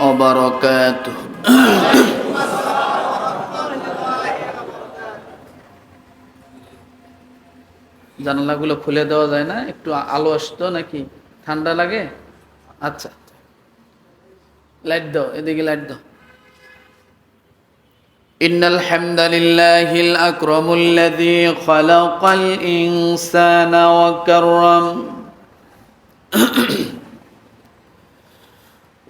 وبركاته জানালাগুলো খুলে দেওয়া যায় না একটু আলো আসতো নাকি ঠান্ডা লাগে আচ্ছা লাইট দাও এদিকে লাইট দাও إن الحمد لله الأكرم الذي خلق الإنسان وكرم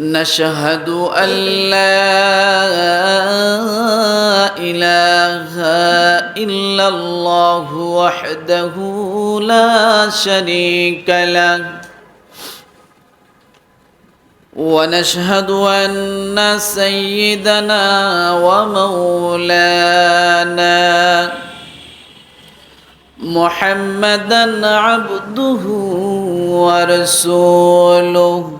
نشهد أن لا إله إلا الله وحده لا شريك له. ونشهد أن سيدنا ومولانا محمدا عبده ورسوله.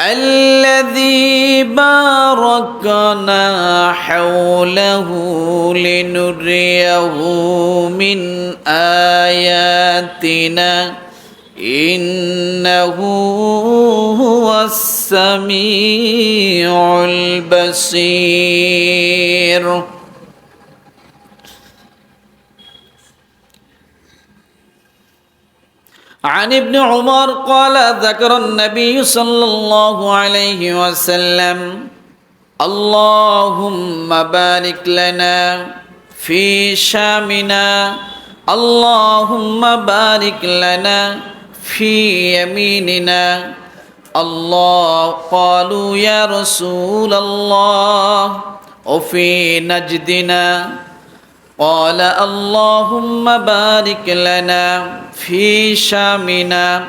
الذي باركنا حوله لنريه من آياتنا إنه هو السميع البصير. عن ابن عمر قال ذكر النبي صلى الله عليه وسلم اللهم بارك لنا في شامنا اللهم بارك لنا في يميننا الله قالوا يا رسول الله وفي نجدنا قال اللهم بارك لنا في شامنا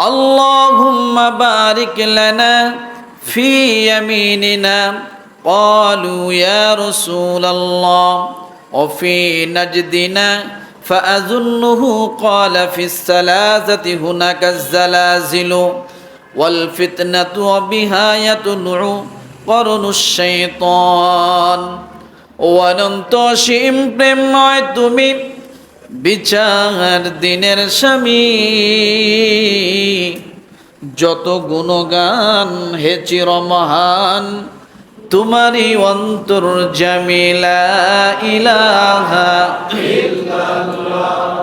اللهم بارك لنا في يميننا قالوا يا رسول الله وفي نجدنا فأظنه قال في الثلاثة هناك الزلازل والفتنة وبها يطلع قرن الشيطان অনন্ত সীম প্রেমময় তুমি, বিচার দিনের স্বামী। যত গুণগান হে চির মহান তোমারই অন্তর জামিলা ইলাহা লা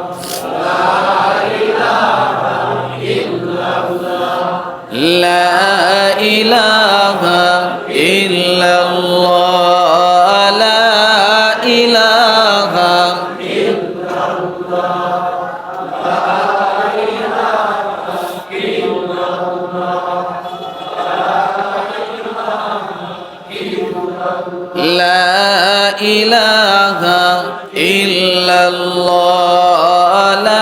لا إله إلا الله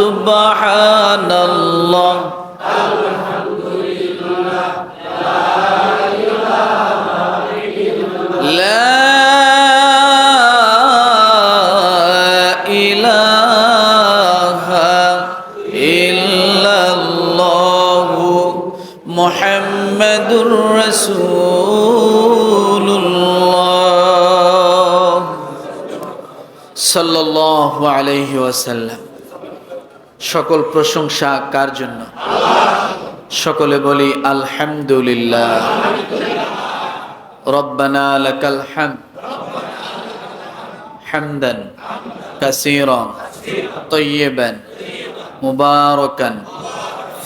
الله سبحان الله لا إله إلا الله محمد رسول الله صلى الله عليه وسلم. সকল প্রশংসা কার জন্য? সকলে বলি, আলহামদুলিল্লাহ। রব্বানা লাকাল হাম হামদান কাসীরান। তাইয়িবান মুবারাকান।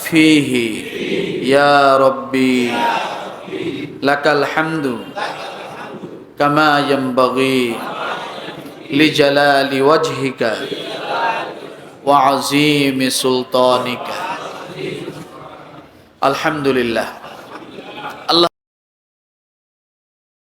ফিহি। ইয়া রব্বি। লাকাল হামদু। কামা ইয়ানবাগি। লিজালালি ওয়াজহিকা। وعظيم سلطانك. الحمد لله.